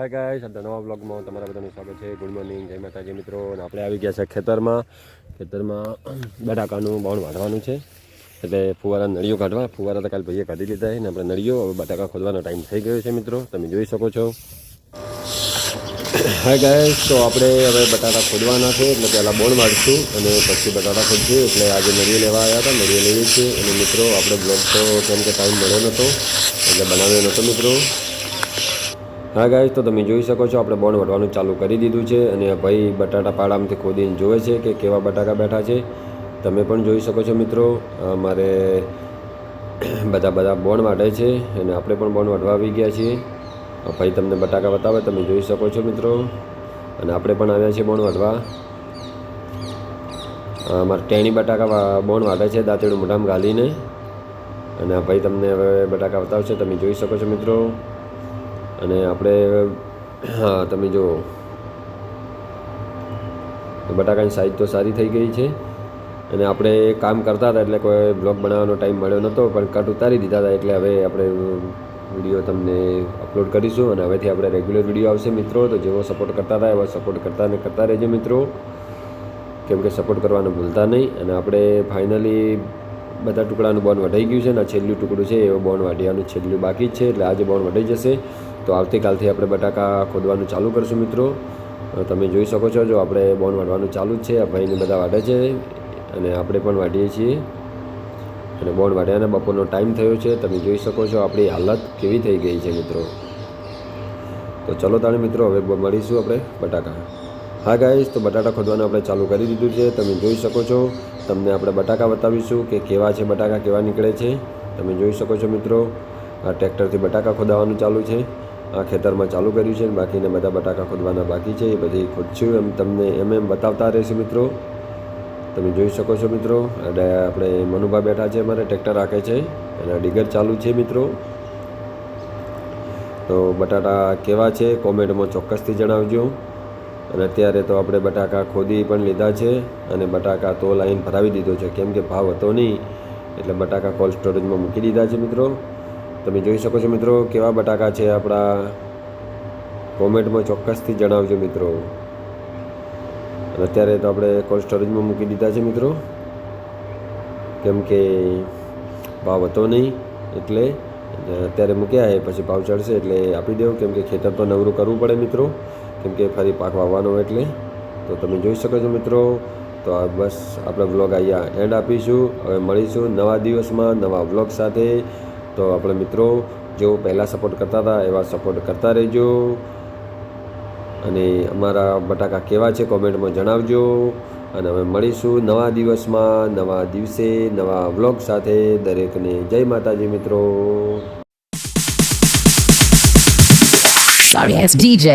Hi guys આજના નવા બ્લોગમાં તમારા બધાનું સ્વાગત છે. ગુડ મોર્નિંગ જય માતાજી મિત્રો. અને આપણે આવી ગયા છે ખેતરમાં. ખેતરમાં બટાકાનું બાવણ વાઢવાનું છે. એટલે ફુવારા નળીઓ કાઢવા. ફુવારા તો કાલ ભાઈએ કાઢી લીધા છે. ને આપણે નળીઓ, હવે બટાકા ખોદવાનો ટાઈમ થઈ ગયો છે મિત્રો. તમે જોઈ શકો છો. હાય ગાઈસ તો આપણે હવે બટાકા ખોદવાના છે. એટલે પહેલાં બોણ વાળશું અને પછી બટાકા ખોદશું. એટલે આજે નળીઓ લેવા આવ્યા હતા. નળીઓ લેવી છે. અને મિત્રો, આપણે બ્લોગ તો કેમ કે ટાઈમ મળ્યો નહોતો. એટલે બનાવ્યો નહોતો મિત્રો. હા ગાઈસ તો તમે જોઈ શકો છો, આપણે બોન વઢવાનું ચાલુ કરી દીધું છે અને ભાઈ બટાટા પાડામાંથી ખોદીને જોવે છે કે કેવા બટાકા બેઠા છે. તમે પણ જોઈ શકો છો મિત્રો, અમારે બધા બધા બોન વાઢે છે અને આપણે પણ બોન વાઢવા આવી ગયા છીએ. ભાઈ તમને બટાકા બતાવે, તમે જોઈ શકો છો મિત્રો. અને આપણે પણ આવ્યા છીએ બોણ વાઢવા. અમારે ટેણી બટાકા બોન વાઢે છે, દાંતેડું મોઢામાં ગાલીને. અને ભાઈ તમને હવે બટાકા બતાવશે, તમે જોઈ શકો છો મિત્રો. અને આપણે, હા, તમે જો બટાકાની સાઈઝ તો સારી થઈ ગઈ છે. અને આપણે કામ કરતા હતા એટલે કોઈ બ્લોગ બનાવવાનો ટાઈમ મળ્યો નહોતો પણ કટ ઉતારી દીધા હતા એટલે હવે આપણે વીડિયો તમને અપલોડ કરીશું અને હવેથી આપણે રેગ્યુલર વીડિયો આવશે મિત્રો, તો જેવો સપોર્ટ કરતા હતા એવો સપોર્ટ કરતા ને કરતા રહેજો મિત્રો. કેમ કે સપોર્ટ કરવાનું ભૂલતા નહીં અને આપણે ફાઇનલી બધા ટુકડાનું બોન વઢાઈ ગયું છે ને છેલ્લું ટુકડું છે, એ બોન વાઢિયાનું છેલ્લું બાકી છે, એટલે આજે બોન વઢાઈ જશે. તો આવતીકાલથી આપણે બટાકા ખોદવાનું ચાલુ કરશું મિત્રો. તમે જોઈ શકો છો, જો આપણે બોન વાઢવાનું ચાલુ જ છે, આ ભાઈને બધા વાઢે છે અને આપણે પણ વાઢીએ છીએ. અને બોન વાઢ્યાને બપોરનો ટાઈમ થયો છે, તમે જોઈ શકો છો આપણી હાલત કેવી થઈ ગઈ છે મિત્રો. તો ચલો તાણે મિત્રો, હવે મળીશું આપણે બટાકા. હા ગાઈસ, તો બટાટા ખોદવાનું આપણે ચાલુ કરી દીધું છે, તમે જોઈ શકો છો. તમને આપણે બટાકા બતાવીશું કે કેવા છે બટાકા, કેવા નીકળે છે. તમે જોઈ શકો છો મિત્રો, આ ટ્રેક્ટરથી બટાકા ખોદાવાનું ચાલુ છે. આ ખેતરમાં ચાલુ કર્યું છે અને બાકીના બધા બટાકા ખોદવાના બાકી છે. એ બધી ખોદશું એમ તમને એમ એમ બતાવતા રહેશે મિત્રો. તમે જોઈ શકો છો મિત્રો, અને આપણે મનુભા બેઠા છે અમારે, ટ્રેક્ટર રાખે છે ડિગર ડીગર ચાલુ છે મિત્રો. તો બટાટા કેવા છે કોમેન્ટમાં ચોક્કસથી જણાવજો. અને અત્યારે તો આપણે બટાકા ખોદી પણ લીધા છે અને બટાકા તો લાઈન ભરાવી દીધો છે. કેમ કે ભાવ હતો નહીં, એટલે બટાકા કોલ્ડ સ્ટોરેજમાં મૂકી દીધા છે મિત્રો. તમે જોઈ શકો છો મિત્રો કેવા બટાકા છે આપણા કોમેન્ટમાં ચોક્કસથી જણાવજો મિત્રો. અત્યારે તો આપણે કોલ્ડ સ્ટોરેજમાં મૂકી દીધા છે મિત્રો. કેમ કે ભાવ હતો નહીં એટલે અત્યારે મૂક્યા એ પછી ભાવ ચડશે એટલે આપી દેવું કેમ કે ખેતર તો નવરું કરવું પડે મિત્રો. કેમ કે ફરી પાક વાવવાનો એટલે. તો તમે જોઈ શકો છો મિત્રો. તો આ બસ આપણે વ્લોગ અહીંયા એન્ડ આપીશું. હવે મળીશું નવા દિવસમાં નવા વ્લોગ સાથે. તો આપણે મિત્રો જેઓ પહેલાં સપોર્ટ કરતા હતા, એવા સપોર્ટ કરતા રહેજો. અને અમારા બટાકા કેવા છે કોમેન્ટમાં જણાવજો. અને હવે મળીશું નવા દિવસમાં, નવા દિવસે, નવા વ્લોગ સાથે. દરેકને જય માતાજી મિત્રો. Sorry ass DJ.